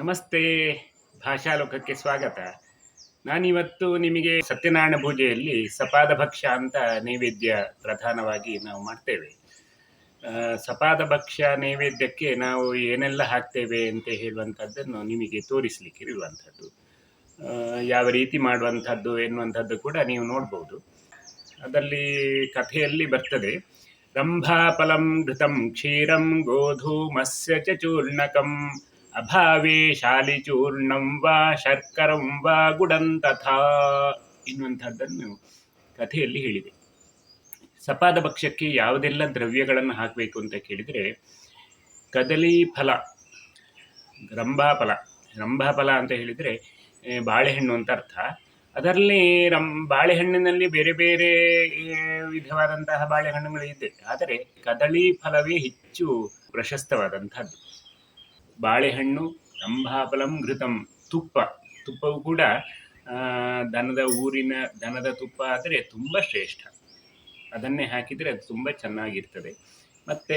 ನಮಸ್ತೆ. ಭಾಷಾಲೋಕಕ್ಕೆ ಸ್ವಾಗತ. ನಾನಿವತ್ತು ನಿಮಗೆ ಸತ್ಯನಾರಾಯಣ ಪೂಜೆಯಲ್ಲಿ ಸಪಾದ ಭಕ್ಷ್ಯ ಅಂತ ನೈವೇದ್ಯ ಪ್ರಧಾನವಾಗಿ ನಾವು ಮಾಡ್ತೇವೆ. ಸಪಾದ ಭಕ್ಷ್ಯ ನೈವೇದ್ಯಕ್ಕೆ ನಾವು ಏನೆಲ್ಲ ಹಾಕ್ತೇವೆ ಅಂತ ಹೇಳುವಂಥದ್ದನ್ನು ನಿಮಗೆ ತೋರಿಸಲಿಕ್ಕೆ ಇರುವಂಥದ್ದು. ಯಾವ ರೀತಿ ಮಾಡುವಂಥದ್ದು ಎನ್ನುವಂಥದ್ದು ಕೂಡ ನೀವು ನೋಡ್ಬೋದು. ಅದರಲ್ಲಿ ಕಥೆಯಲ್ಲಿ ಬರ್ತದೆ, ರಂಭಾಫಲಂ ಘೃತಂ ಕ್ಷೀರಂ ಗೋಧೂಮಸ್ಯ ಚೂರ್ಣಕಂ ಅಭಾವೇ ಶಾಲಿಚೂರ್ಣಂ ವಾ, ಶರ್ಕರಂ ವಾ, ಗುಡಂ ತಥಾ. ಎನ್ನುವಂಥದ್ದನ್ನು ಕಥೆಯಲ್ಲಿ ಹೇಳಿದೆ. ಸಪಾದ ಭಕ್ಷ್ಯಕ್ಕೆ ಯಾವುದೆಲ್ಲ ದ್ರವ್ಯಗಳನ್ನು ಹಾಕಬೇಕು ಅಂತ ಕೇಳಿದರೆ, ಕದಲಿ ಫಲ, ರಂಭಾಫಲ ರಂಭಾಫಲ ಅಂತ ಹೇಳಿದರೆ ಬಾಳೆಹಣ್ಣು ಅಂತ ಅರ್ಥ. ಅದರಲ್ಲಿ ರಂ, ಬಾಳೆಹಣ್ಣಿನಲ್ಲಿ ಬೇರೆ ಬೇರೆ ವಿಧವಾದಂತಹ ಬಾಳೆಹಣ್ಣುಗಳು ಇದೆ. ಆದರೆ ಕದಳಿ ಫಲವೇ ಹೆಚ್ಚು ಪ್ರಶಸ್ತವಾದಂಥದ್ದು. ಬಾಳೆಹಣ್ಣು ರಂಭಾಫಲಂ ಘೃತಂ, ತುಪ್ಪ. ತುಪ್ಪವು ಕೂಡ ದನದ ಊರಿನ ದನದ ತುಪ್ಪ ಆದರೆ ತುಂಬ ಶ್ರೇಷ್ಠ. ಅದನ್ನೇ ಹಾಕಿದರೆ ಅದು ತುಂಬ ಚೆನ್ನಾಗಿರ್ತದೆ. ಮತ್ತು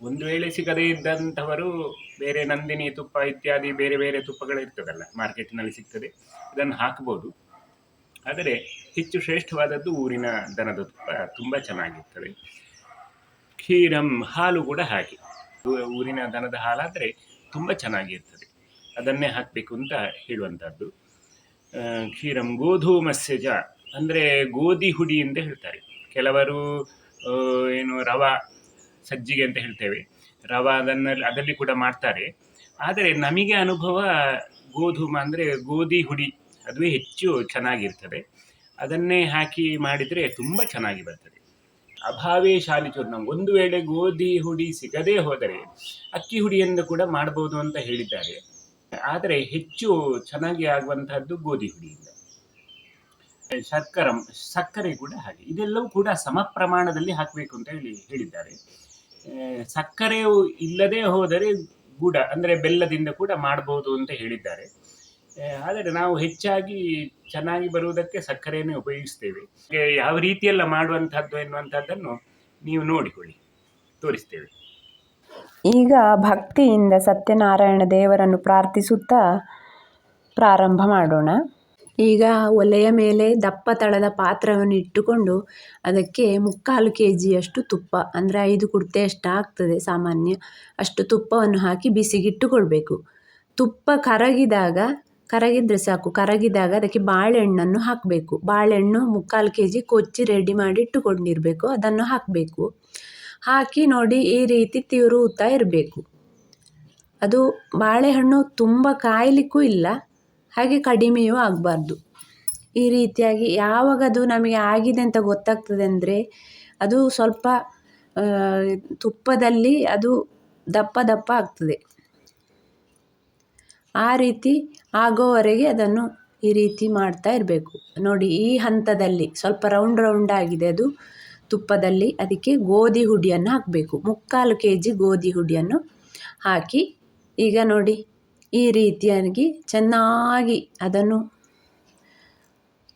ಒಂದು ವೇಳೆ ಸಿಗದೇ ಇದ್ದಂಥವರು ಬೇರೆ ನಂದಿನಿ ತುಪ್ಪ ಇತ್ಯಾದಿ ಬೇರೆ ಬೇರೆ ತುಪ್ಪಗಳು ಇರ್ತದಲ್ಲ, ಮಾರ್ಕೆಟ್ನಲ್ಲಿ ಸಿಗ್ತದೆ. ಇದನ್ನು ಹಾಕ್ಬೋದು. ಆದರೆ ಹೆಚ್ಚು ಶ್ರೇಷ್ಠವಾದದ್ದು ಊರಿನ ದನದ ತುಪ್ಪ ತುಂಬ ಚೆನ್ನಾಗಿರ್ತದೆ. ಕ್ಷೀರಂ ಹಾಲು ಕೂಡ ಊ- ಊರಿನ ದನದ ಹಾಲಾದರೆ ತುಂಬ ಚೆನ್ನಾಗಿರ್ತದೆ. ಅದನ್ನೇ ಹಾಕಬೇಕು ಅಂತ ಹೇಳುವಂಥದ್ದು ಕ್ಷೀರಂ ಗೋಧೂಮಸ್ಯಜ ಅಂದರೆ ಗೋಧಿ ಹುಡಿ ಅಂತ ಹೇಳ್ತಾರೆ. ಕೆಲವರು ಏನು ರವ, ಸಜ್ಜಿಗೆ ಅಂತ ಹೇಳ್ತೇವೆ. ರವ ಅದನ್ನಲ್ಲಿ, ಅದರಲ್ಲಿ ಕೂಡ ಮಾಡ್ತಾರೆ. ಆದರೆ ನಮಗೆ ಅನುಭವ ಗೋಧೂಮ ಅಂದರೆ ಗೋಧಿ ಹುಡಿ ಅದು ಹೆಚ್ಚು ಚೆನ್ನಾಗಿರ್ತದೆ. ಅದನ್ನೇ ಹಾಕಿ ಮಾಡಿದರೆ ತುಂಬ ಚೆನ್ನಾಗಿ ಬರ್ತದೆ. ಅಭಾವೇ ಶಾಲಿಚೂರ್ಣ ಒಂದು ವೇಳೆ ಗೋಧಿ ಹುಡಿ ಸಿಗದೇ ಹೋದರೆ ಅಕ್ಕಿ ಹುಡಿಯಿಂದ ಕೂಡ ಮಾಡ್ಬೋದು ಅಂತ ಹೇಳಿದ್ದಾರೆ. ಆದರೆ ಹೆಚ್ಚು ಚೆನ್ನಾಗಿ ಆಗುವಂತಹದ್ದು ಗೋಧಿ ಹುಡಿಯಿಂದ. ಶರ್ಕರ, ಸಕ್ಕರೆ ಕೂಡ ಹಾಗೆ. ಇದೆಲ್ಲವೂ ಕೂಡ ಸಮ ಪ್ರಮಾಣದಲ್ಲಿ ಹಾಕಬೇಕು ಅಂತ ಹೇಳಿ ಹೇಳಿದ್ದಾರೆ. ಸಕ್ಕರೆಯು ಇಲ್ಲದೆ ಹೋದರೆ ಗೂಡ ಅಂದರೆ ಬೆಲ್ಲದಿಂದ ಕೂಡ ಮಾಡಬಹುದು ಅಂತ ಹೇಳಿದ್ದಾರೆ. ಆದರೆ ನಾವು ಹೆಚ್ಚಾಗಿ ಚೆನ್ನಾಗಿ ಬರುವುದಕ್ಕೆ ಸಕ್ಕರೆಯನ್ನೇ ಉಪಯೋಗಿಸ್ತೇವೆ. ಯಾವ ರೀತಿಯೆಲ್ಲ ಮಾಡುವಂಥದ್ದು ಎನ್ನುವಂಥದ್ದನ್ನು ನೀವು ನೋಡಿಕೊಳ್ಳಿ, ತೋರಿಸ್ತೇವೆ. ಈಗ ಭಕ್ತಿಯಿಂದ ಸತ್ಯನಾರಾಯಣ ದೇವರನ್ನು ಪ್ರಾರ್ಥಿಸುತ್ತಾ ಪ್ರಾರಂಭ ಮಾಡೋಣ. ಈಗ ಒಲೆಯ ಮೇಲೆ ದಪ್ಪ ತಳದ ಪಾತ್ರವನ್ನು ಇಟ್ಟುಕೊಂಡು ಅದಕ್ಕೆ ಮುಕ್ಕಾಲು ಕೆ ಜಿಯಷ್ಟು ತುಪ್ಪ, ಅಂದರೆ ಐದು ಕುಡ್ತೆಯಷ್ಟು ಆಗ್ತದೆ ಸಾಮಾನ್ಯ, ಅಷ್ಟು ತುಪ್ಪವನ್ನು ಹಾಕಿ ಬಿಸಿಗಿಟ್ಟುಕೊಳ್ಬೇಕು. ತುಪ್ಪ ಕರಗಿದಾಗ ಕರಗಿದ್ರೆ ಸಾಕು. ಕರಗಿದಾಗ ಅದಕ್ಕೆ ಬಾಳೆಹಣ್ಣನ್ನು ಹಾಕಬೇಕು. ಬಾಳೆಹಣ್ಣು ಮುಕ್ಕಾಲು ಕೆ ಜಿ ಕೊಚ್ಚಿ ರೆಡಿ ಮಾಡಿ ಇಟ್ಟುಕೊಂಡಿರಬೇಕು. ಅದನ್ನು ಹಾಕಬೇಕು. ಹಾಕಿ ನೋಡಿ ಈ ರೀತಿ ತಿರುವುತ್ತಾ ಇರಬೇಕು. ಅದು ಬಾಳೆಹಣ್ಣು ತುಂಬ ಕಾಯಲಿಕ್ಕೂ ಇಲ್ಲ, ಹಾಗೆ ಕಡಿಮೆಯೂ ಆಗಬಾರ್ದು. ಈ ರೀತಿಯಾಗಿ ಯಾವಾಗ ಅದು ನಮಗೆ ಆಗಿದೆ ಅಂತ ಗೊತ್ತಾಗ್ತದೆ ಅಂದರೆ ಅದು ಸ್ವಲ್ಪ ತುಪ್ಪದಲ್ಲಿ ಅದು ದಪ್ಪ ದಪ್ಪ ಆಗ್ತದೆ. ಆ ರೀತಿ ಆಗೋವರೆಗೆ ಅದನ್ನು ಈ ರೀತಿ ಮಾಡ್ತಾ ಇರಬೇಕು. ನೋಡಿ, ಈ ಹಂತದಲ್ಲಿ ಸ್ವಲ್ಪ ರೌಂಡ್ ರೌಂಡ್ ಆಗಿದೆ ಅದು. ತುಪ್ಪದಲ್ಲಿ ಅದಕ್ಕೆ ಗೋಧಿ ಹುಡಿಯನ್ನು ಹಾಕಬೇಕು. ಮುಕ್ಕಾಲು ಕೆ ಜಿ ಗೋಧಿ ಹುಡಿಯನ್ನು ಹಾಕಿ, ಈಗ ನೋಡಿ, ಈ ರೀತಿಯಾಗಿ ಚೆನ್ನಾಗಿ ಅದನ್ನು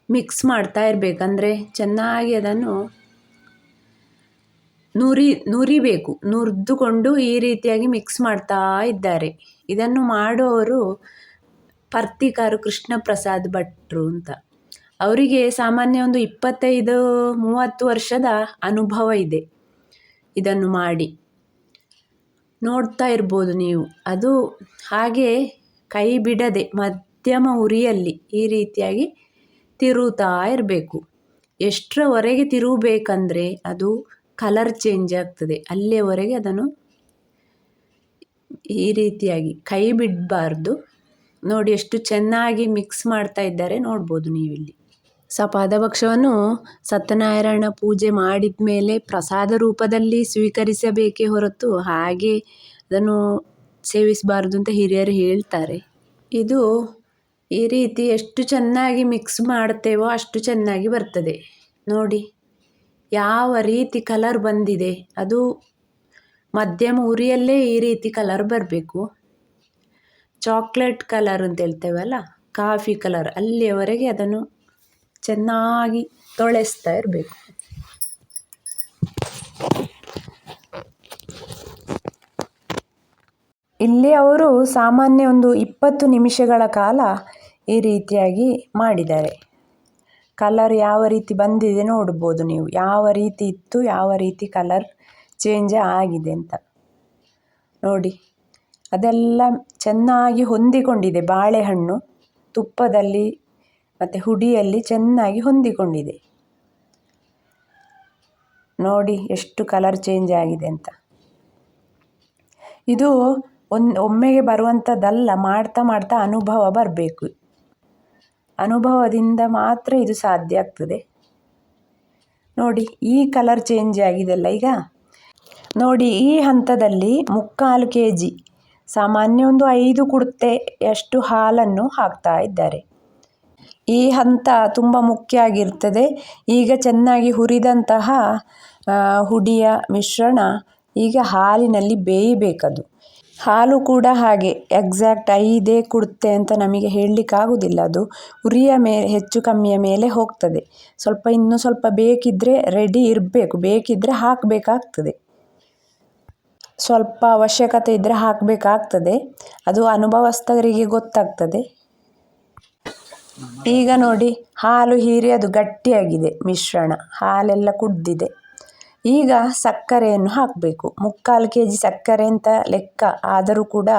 ಮಿಕ್ಸ್ ಮಾಡ್ತಾ ಇರಬೇಕಂದ್ರೆ ಚೆನ್ನಾಗಿ ಅದನ್ನು ನುರಿ, ನುರಿಬೇಕು. ನುರಿದುಕೊಂಡು ಈ ರೀತಿಯಾಗಿ ಮಿಕ್ಸ್ ಮಾಡ್ತಾ ಇದ್ದಾರೆ. ಇದನ್ನು ಮಾಡುವವರು ಪರ್ತಿಕಾರು ಕೃಷ್ಣ ಪ್ರಸಾದ್ ಭಟ್ರು ಅಂತ. ಅವರಿಗೆ ಸಾಮಾನ್ಯ ಒಂದು ಇಪ್ಪತ್ತೈದು, ಮೂವತ್ತು ವರ್ಷದ ಅನುಭವ ಇದೆ. ಇದನ್ನು ಮಾಡಿ. ನೋಡ್ತಾ ಇರ್ಬೋದು ನೀವು. ಅದು ಹಾಗೆ ಕೈ ಬಿಡದೆ ಮಧ್ಯಮ ಉರಿಯಲ್ಲಿ ಈ ರೀತಿಯಾಗಿ ತಿರುವುತ್ತಾ ಇರಬೇಕು. ಎಷ್ಟರವರೆಗೆ ತಿರುಗಬೇಕಂದ್ರೆ ಅದು ಕಲರ್ ಚೇಂಜ್ ಆಗ್ತದೆ. ಅಲ್ಲಿಯವರೆಗೆ ಅದನ್ನು ಈ ರೀತಿಯಾಗಿ ಕೈ ಬಿಡಬಾರ್ದು. ನೋಡಿ ಎಷ್ಟು ಚೆನ್ನಾಗಿ ಮಿಕ್ಸ್ ಮಾಡ್ತಾ ಇದ್ದಾರೆ ನೋಡ್ಬೋದು ನೀವಿಲ್ಲಿ. ಸ ಪಾದಭಕ್ಷವನ್ನು ಸತ್ಯನಾರಾಯಣ ಪೂಜೆ ಮಾಡಿದ ಮೇಲೆ ಪ್ರಸಾದ ರೂಪದಲ್ಲಿ ಸ್ವೀಕರಿಸಬೇಕೇ ಹೊರತು ಹಾಗೆ ಅದನ್ನು ಸೇವಿಸಬಾರ್ದು ಅಂತ ಹಿರಿಯರು ಹೇಳ್ತಾರೆ. ಇದು ಈ ರೀತಿ ಎಷ್ಟು ಚೆನ್ನಾಗಿ ಮಿಕ್ಸ್ ಮಾಡ್ತೇವೋ ಅಷ್ಟು ಚೆನ್ನಾಗಿ ಬರ್ತದೆ. ನೋಡಿ. ಯಾವ ರೀತಿ ಕಲರ್ ಬಂದಿದೆ? ಅದು ಮಧ್ಯಮ ಉರಿಯಲ್ಲೇ ಈ ರೀತಿ ಕಲರ್ ಬರಬೇಕು. ಚಾಕ್ಲೇಟ್ ಕಲರ್ ಅಂತ ಹೇಳ್ತೇವಲ್ಲ ಕಾಫಿ ಕಲರ್ ಅಲ್ಲಿಯವರೆಗೆ ಅದನ್ನು ಚೆನ್ನಾಗಿ ತೊಳೆಸ್ತಾ ಇರಬೇಕು. ಇಲ್ಲಿ ಅವರು ಸಾಮಾನ್ಯ ಒಂದು ಇಪ್ಪತ್ತು ನಿಮಿಷಗಳ ಕಾಲ ಈ ರೀತಿಯಾಗಿ ಮಾಡಿದ್ದಾರೆ. ಕಲರ್ ಯಾವ ರೀತಿ ಬಂದಿದೆ ನೋಡ್ಬೋದು ನೀವು. ಯಾವ ರೀತಿ ಇತ್ತು, ಯಾವ ರೀತಿ ಕಲರ್ ಚೇಂಜ್ ಆಗಿದೆ ಅಂತ. ನೋಡಿ, ಅದೆಲ್ಲ ಚೆನ್ನಾಗಿ ಹೊಂದಿಕೊಂಡಿದೆ. ಬಾಳೆಹಣ್ಣು ತುಪ್ಪದಲ್ಲಿ ಮತ್ತು ಹುಡಿಯಲ್ಲಿ ಚೆನ್ನಾಗಿ ಹೊಂದಿಕೊಂಡಿದೆ. ನೋಡಿ, ಎಷ್ಟು ಕಲರ್ ಚೇಂಜ್ ಆಗಿದೆ ಅಂತ. ಇದು ಒಂದು ಒಮ್ಮೆಗೆ ಬರುವಂಥದ್ದಲ್ಲ ಮಾಡ್ತಾ ಮಾಡ್ತಾ ಅನುಭವ ಬರಬೇಕು. ಅನುಭವದಿಂದ ಮಾತ್ರ ಇದು ಸಾಧ್ಯ ಆಗ್ತದೆ. ನೋಡಿ, ಈ ಕಲರ್ ಚೇಂಜ್ ಆಗಿದೆಲ್ಲ ಈಗ. ನೋಡಿ, ಈ ಹಂತದಲ್ಲಿ ಮುಕ್ಕಾಲು ಕೆ ಜಿ ಸಾಮಾನ್ಯ ಒಂದು ಐದು ಕುಡ್ತೆಯಷ್ಟು ಹಾಲನ್ನು ಹಾಕ್ತಾ ಇದ್ದಾರೆ. ಈ ಹಂತ ತುಂಬ ಮುಖ್ಯ ಆಗಿರ್ತದೆ. ಈಗ ಚೆನ್ನಾಗಿ ಹುರಿದಂತಹ ಹುಡಿಯ ಮಿಶ್ರಣ ಈಗ ಹಾಲಿನಲ್ಲಿ ಬೇಯಬೇಕದು. ಹಾಲು ಕೂಡ ಹಾಗೆ ಎಕ್ಸಾಕ್ಟ್ ಐದೇ ಕೊಡುತ್ತೆ ಅಂತ ನಮಗೆ ಹೇಳಲಿಕ್ಕಾಗೋದಿಲ್ಲ. ಅದು ಉರಿಯ ಮೇಲೆ ಹೆಚ್ಚು ಕಮ್ಮಿಯ ಮೇಲೆ ಹೋಗ್ತದೆ. ಸ್ವಲ್ಪ ಇನ್ನೂ ಸ್ವಲ್ಪ ಬೇಕಿದ್ದರೆ ರೆಡಿ ಇರಬೇಕು. ಬೇಕಿದ್ದರೆ ಹಾಕಬೇಕಾಗ್ತದೆ. ಸ್ವಲ್ಪ ಅವಶ್ಯಕತೆ ಇದ್ದರೆ ಹಾಕಬೇಕಾಗ್ತದೆ. ಅದು ಅನುಭವಸ್ಥರಿಗೆ ಗೊತ್ತಾಗ್ತದೆ. ಈಗ ನೋಡಿ, ಹಾಲು ಹೀರಿ ಅದು ಗಟ್ಟಿಯಾಗಿದೆ ಮಿಶ್ರಣ. ಹಾಲೆಲ್ಲ ಕುಡ್ದಿದೆ. ಈಗ ಸಕ್ಕರೆಯನ್ನು ಹಾಕಬೇಕು. ಮುಕ್ಕಾಲು ಕೆ ಜಿ ಸಕ್ಕರೆ ಅಂತ ಲೆಕ್ಕ. ಆದರೂ ಕೂಡ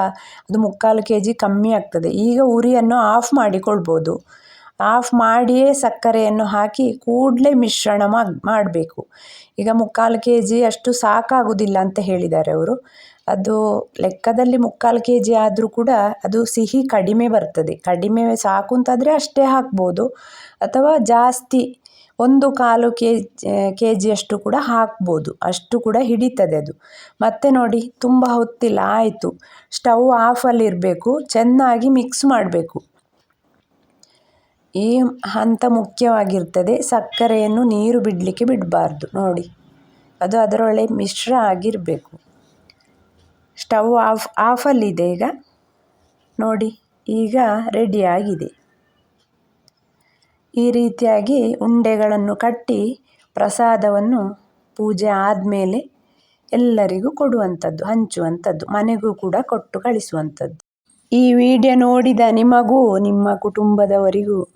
ಅದು ಮುಕ್ಕಾಲು ಕೆ ಜಿ ಕಮ್ಮಿ ಆಗ್ತದೆ. ಈಗ ಉರಿಯನ್ನು ಆಫ್ ಮಾಡಿಕೊಳ್ಬೋದು. ಆಫ್ ಮಾಡಿಯೇ ಸಕ್ಕರೆಯನ್ನು ಹಾಕಿ ಕೂಡಲೇ ಮಿಶ್ರಣ ಮಾಡಬೇಕು. ಈಗ ಮುಕ್ಕಾಲು ಕೆ ಜಿ ಅಷ್ಟು ಸಾಕಾಗುವುದಿಲ್ಲ ಅಂತ ಹೇಳಿದ್ದಾರೆ ಅವರು. ಅದು ಲೆಕ್ಕದಲ್ಲಿ ಮುಕ್ಕಾಲು ಕೆ ಜಿ ಆದರೂ ಕೂಡ ಅದು ಸಿಹಿ ಕಡಿಮೆ ಬರ್ತದೆ. ಕಡಿಮೆ ಸಾಕು ಅಂತಾದರೆ ಅಷ್ಟೇ ಹಾಕ್ಬೋದು. ಅಥವಾ ಜಾಸ್ತಿ ಒಂದು ಕಾಲು ಕೆ ಕೆ ಜಿಯಷ್ಟು ಕೂಡ ಹಾಕ್ಬೋದು. ಅಷ್ಟು ಕೂಡ ಹಿಡಿತದೆ ಅದು. ಮತ್ತೆ ನೋಡಿ, ತುಂಬ ಹೊತ್ತಿಲ್ಲ, ಆಯಿತು. ಸ್ಟವ್ ಆಫಲ್ಲಿರಬೇಕು ಚೆನ್ನಾಗಿ ಮಿಕ್ಸ್ ಮಾಡಬೇಕು. ಈ ಹಂತ ಮುಖ್ಯವಾಗಿರ್ತದೆ, ಸಕ್ಕರೆಯನ್ನು ನೀರು ಬಿಡಲಿಕ್ಕೆ ಬಿಡಬಾರ್ದು. ನೋಡಿ, ಅದು ಅದರೊಳಗೆ ಮಿಶ್ರ ಆಗಿರಬೇಕು. ಸ್ಟವ್ ಆಫ್ ಆಫಲ್ಲಿದೆ ಈಗ. ನೋಡಿ, ಈಗ ರೆಡಿಯಾಗಿದೆ ಈ ರೀತಿಯಾಗಿ ಉಂಡೆಗಳನ್ನು ಕಟ್ಟಿ ಪ್ರಸಾದವನ್ನು ಪೂಜೆ ಆದಮೇಲೆ ಎಲ್ಲರಿಗೂ ಕೊಡುವಂಥದ್ದು, ಹಂಚುವಂಥದ್ದು, ಮನೆಗೂ ಕೂಡ ಕೊಟ್ಟು ಕಳಿಸುವಂಥದ್ದು. ಈ ವಿಡಿಯೋ ನೋಡಿದ ನಿಮಗೂ, ನಿಮ್ಮ ಕುಟುಂಬದವರಿಗೂ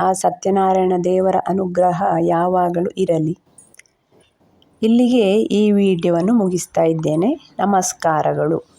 ಆ ಸತ್ಯನಾರಾಯಣ ದೇವರ ಅನುಗ್ರಹ ಯಾವಾಗಲೂ ಇರಲಿ. ಇಲ್ಲಿಗೆ ಈ ವಿಡಿಯೋವನ್ನು ಮುಗಿಸ್ತಾ ಇದ್ದೇನೆ. ನಮಸ್ಕಾರಗಳು.